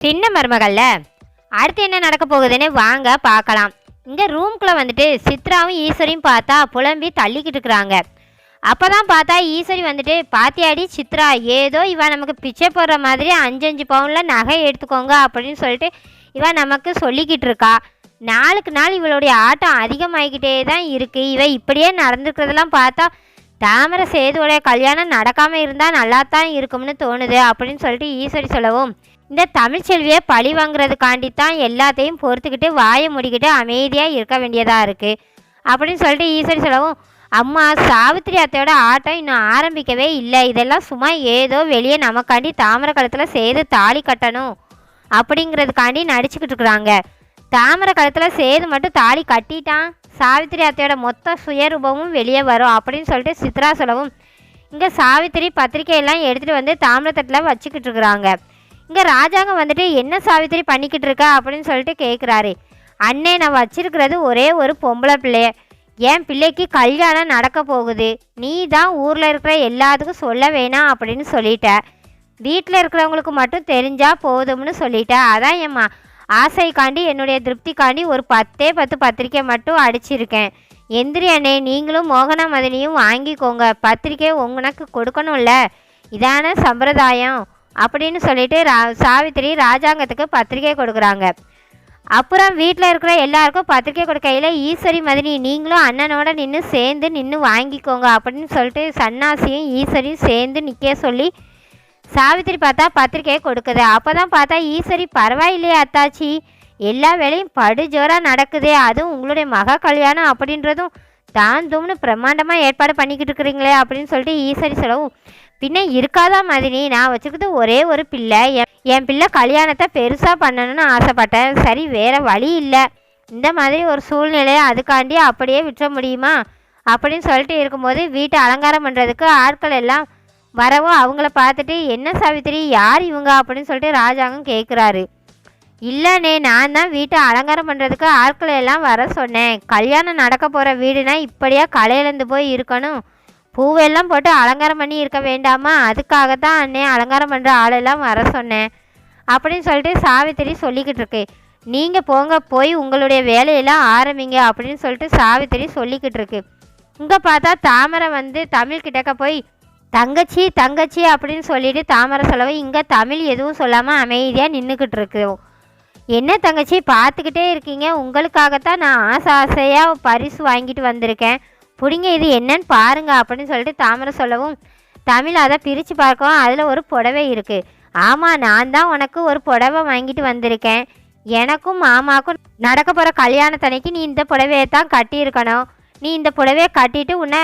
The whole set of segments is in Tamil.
சின்ன மருமகள்ல. அடுத்து என்ன நடக்க போகுதுன்னு வாங்க பார்க்கலாம். இந்த ரூம்குள்ளே வந்துட்டு சித்ராவும் ஈஸ்வரியும் பார்த்தா புலம்பி தள்ளிக்கிட்டு இருக்கிறாங்க. அப்போ தான் பார்த்தா ஈஸ்வரி வந்துட்டு பாத்தியாடி சித்ரா ஏதோ இவன் நமக்கு பிச்சை போடுற மாதிரி அஞ்சஞ்சு பவுனில் நகை எடுத்துக்கோங்க அப்படின்னு சொல்லிட்டு இவன் நமக்கு சொல்லிக்கிட்டு இருக்கா. நாளுக்கு நாள் இவளுடைய ஆட்டம் அதிகமாகிக்கிட்டே தான் இருக்குது இவன் இப்படியே நடந்துக்கிறதெல்லாம் பார்த்தா தாமரை சேதுவோடைய கல்யாணம் நடக்காமல் இருந்தால் நல்லா தான் இருக்கும்னு தோணுது அப்படின்னு சொல்லிட்டு ஈஸ்வரி சொல்லவும் இந்த தமிழ்ச்செல்வியை பழி வாங்குறதுக்காண்டி தான் எல்லாத்தையும் பொறுத்துக்கிட்டு வாயை முடிக்கிட்டு அமைதியாக இருக்க வேண்டியதாக இருக்குது அப்படின்னு சொல்லிட்டு ஈஸ்வரி சொல்லவும் அம்மா சாவித்திரி அத்தையோட ஆட்டம் இன்னும் ஆரம்பிக்கவே இல்லை. இதெல்லாம் சும்மா ஏதோ வெளியே நமக்காண்டி தாமரை கழுத்தில் சேது தாலி கட்டணும். அப்படிங்கிறதுக்காண்டி நடிச்சுக்கிட்டு இருக்கிறாங்க. தாமரை கழுத்தில் சேது மட்டும் தாலி கட்டிட்டான். சாவித்திரி அத்தையோட மொத்த சுயரூபமும் வெளியே வரும் அப்படின்னு சொல்லிட்டு சித்ரா சொல்லவும் இங்கே சாவித்திரி பத்திரிக்கையெல்லாம் எடுத்துகிட்டு வந்து தாமிரத்தட்டில் வச்சுக்கிட்டு இருக்கிறாங்க. இங்கே ராஜாங்க வந்துட்டு என்ன சாவித்திரி பண்ணிக்கிட்டு இருக்க அப்படின்னு சொல்லிட்டு கேட்குறாரு அண்ணே நான் வச்சிருக்கிறது ஒரே ஒரு பொம்பளை பிள்ளைய. என் பிள்ளைக்கு கல்யாணம் நடக்க போகுது. நீ தான் ஊரில் இருக்கிற எல்லாத்துக்கும் சொல்ல வேணாம் அப்படின்னு சொல்லிட்ட. வீட்டில் இருக்கிறவங்களுக்கு மட்டும் தெரிஞ்சால் போதும்னு சொல்லிட்ட. அதான் எம்மா ஆசைக்காண்டி என்னுடைய திருப்திக்காண்டி ஒரு பத்தே பத்து பத்திரிக்கை மட்டும் அடிச்சிருக்கேன். எந்திரி அண்ணே நீங்களும் மோகன மதனியும் வாங்கிக்கோங்க. பத்திரிக்கை உனக்கு கொடுக்கணும்ல. இதான சம்பிரதாயம். அப்படின்னு சொல்லிட்டு ரா சாவித்திரி ராஜாங்கத்துக்கு பத்திரிக்கை கொடுக்குறாங்க. அப்புறம் வீட்டில் இருக்கிற எல்லாருக்கும் பத்திரிக்கை கொடுக்கையில் ஈஸ்வரி மதினி நீங்களும் அண்ணனோட நின்று சேர்ந்து நின்று வாங்கிக்கோங்க அப்படின்னு சொல்லிட்டு சன்னாசியும் ஈஸ்வரியும் சேர்ந்து நிற்க சொல்லி சாவித்திரி பார்த்தா பத்திரிக்கையை கொடுக்குது. அப்போ தான் பார்த்தா ஈஸ்வரி பரவாயில்லையே அத்தாச்சி. எல்லா வேலையும் படு ஜோராக நடக்குதே. அதுவும் உங்களுடைய மக கல்யாணம் அப்படின்றதும் தான் தும்னு பிரம்மாண்டமாக ஏற்பாடு பண்ணிக்கிட்டு இருக்கிறீங்களே அப்படின்னு சொல்லிட்டு ஈஸ்வரி சொல்லவும் பின்ன இருக்காதா மதினி? நான் வச்சுக்கிறது ஒரே ஒரு பிள்ளை. என் என் பிள்ளை கல்யாணத்தை பெருசாக பண்ணணும்னு ஆசைப்பட்டேன். சரி வேறு வழி இல்லை. இந்த மாதிரி ஒரு சூழ்நிலையை அதுக்காண்டி அப்படியே விட்டுற முடியுமா? அப்படின்னு சொல்லிட்டு இருக்கும்போது வீட்டை அலங்காரம் பண்ணுறதுக்கு ஆட்கள் எல்லாம் வரவும் அவங்கள பார்த்துட்டு என்ன சாவித்திரி? யார் இவங்க? அப்படின்னு சொல்லிட்டு ராஜாங்கம் கேட்குறாரு இல்லைண்ணே நான் தான் வீட்டை அலங்காரம் பண்ணுறதுக்கு ஆட்களை எல்லாம் வர சொன்னேன். கல்யாணம் நடக்க போகிற வீடுனா இப்படியா கலையிலேருந்து போய் இருக்கணும்? பூவெல்லாம் போட்டு அலங்காரம் பண்ணி இருக்க வேண்டாமா? அதுக்காக தான் அண்ணே அலங்காரம் பண்ணுற ஆளெல்லாம் வர சொன்னேன். அப்படின்னு சொல்லிட்டு சாவித்திரி சொல்லிக்கிட்டு இருக்கு. நீங்கள் போங்க போய் உங்களுடைய வேலையெல்லாம் ஆரம்பிங்க அப்படின்னு சொல்லிட்டு சாவித்திரி சொல்லிக்கிட்டு இருக்கு. இங்கே பார்த்தா தாமரை வந்து தமிழ் கிட்டக்க போய் தங்கச்சி தங்கச்சி அப்படின்னு சொல்லிட்டு தாமரை சொல்லவும் இங்கே தமிழ் எதுவும் சொல்லாமல் அமைதியாக நின்றுக்கிட்டு இருக்கு. என்ன தங்கச்சி பார்த்துக்கிட்டே இருக்கீங்க. உங்களுக்காகத்தான் நான் ஆசை ஆசையாக பரிசு வாங்கிட்டு வந்திருக்கேன். பிடிங்க இது என்னன்னு பாருங்க அப்படின்னு சொல்லிட்டு தாமரை சொல்லவும் தமிழ் அதை பிரித்து பார்க்கவும் அதில் ஒரு புடவை இருக்குது ஆமாம் நான் தான் உனக்கு ஒரு புடவை வாங்கிட்டு வந்திருக்கேன். எனக்கும் மாமாக்கும் நடக்க போகிற கல்யாணத்தன்னைக்கு நீ இந்த புடவையை தான் கட்டியிருக்கணும். நீ இந்த புடவையை கட்டிட்டு உன்னை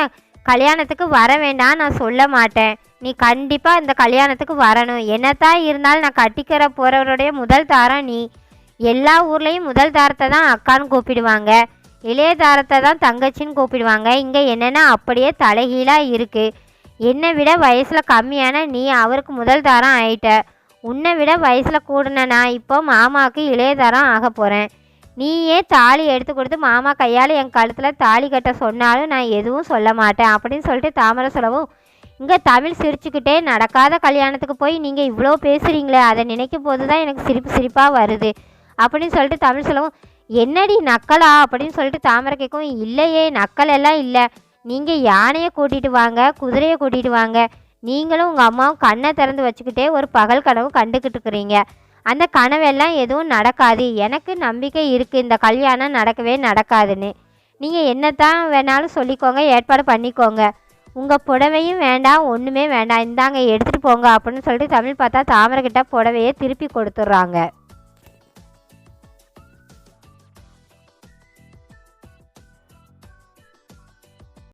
கல்யாணத்துக்கு வர வேண்டாம் நான் சொல்ல மாட்டேன். நீ கண்டிப்பாக இந்த கல்யாணத்துக்கு வரணும். என்னத்தான் இருந்தாலும் நான் கட்டிக்கிற போகிறவருடைய முதல் தாரம் நீ. எல்லா ஊர்லேயும் முதல் தாரத்தை தான் அக்கான்னு கூப்பிடுவாங்க. இளைய தாரத்தை தான் தங்கச்சின்னு கூப்பிடுவாங்க. இங்கே என்னென்னா அப்படியே தலைகீழாக இருக்குது என்னை விட வயசில் கம்மியான நீ அவருக்கு முதல் தாரம் ஆயிட்ட. உன்னை விட வயசில் கூடின நான் இப்போ மாமாவுக்கு இளைய தாரம் ஆக போகிறேன் நீயே தாலி எடுத்து கொடுத்து மாமா கையால் என் கழுத்தில் தாலி கட்ட சொன்னாலும் நான் எதுவும் சொல்ல மாட்டேன். அப்படின்னு சொல்லிட்டு தாமரை சொல்லவும் இங்கே தமிழ் சிரிச்சுக்கிட்டே நடக்காத கல்யாணத்துக்கு போய் நீங்கள் இவ்வளோ பேசுகிறீங்களே அதை நினைக்கும் போது தான் எனக்கு சிரிப்பு சிரிப்பாக வருது. அப்படின்னு சொல்லிட்டு தமிழ் சொல்லவும் என்னடி நக்கலா? அப்படின்னு சொல்லிட்டு தாமரை கேட்கவும் இல்லையே நக்கல் எல்லாம் இல்லை. நீங்கள் யானையை கூட்டிகிட்டு வாங்க குதிரையை கூட்டிகிட்டு வாங்க. நீங்களும் உங்கள் அம்மாவும் கண்ணை திறந்து வச்சுக்கிட்டே ஒரு பகல் கனவு கண்டுக்கிட்டு இருக்கிறீங்க. அந்த கனவெல்லாம் எதுவும் நடக்காது. எனக்கு நம்பிக்கை இருக்குது இந்த கல்யாணம் நடக்கவே நடக்காதுன்னு. நீங்கள் என்னத்தான் வேணாலும் சொல்லிக்கோங்க ஏற்பாடு பண்ணிக்கோங்க. உங்கள் புடவையும் வேண்டாம் ஒன்றுமே வேண்டாம். இந்தாங்க எடுத்துகிட்டு போங்க அப்படின்னு சொல்லிட்டு தமிழ் பார்த்தா தாமரைக்கிட்ட புடவையை திருப்பி கொடுத்துட்றாங்க.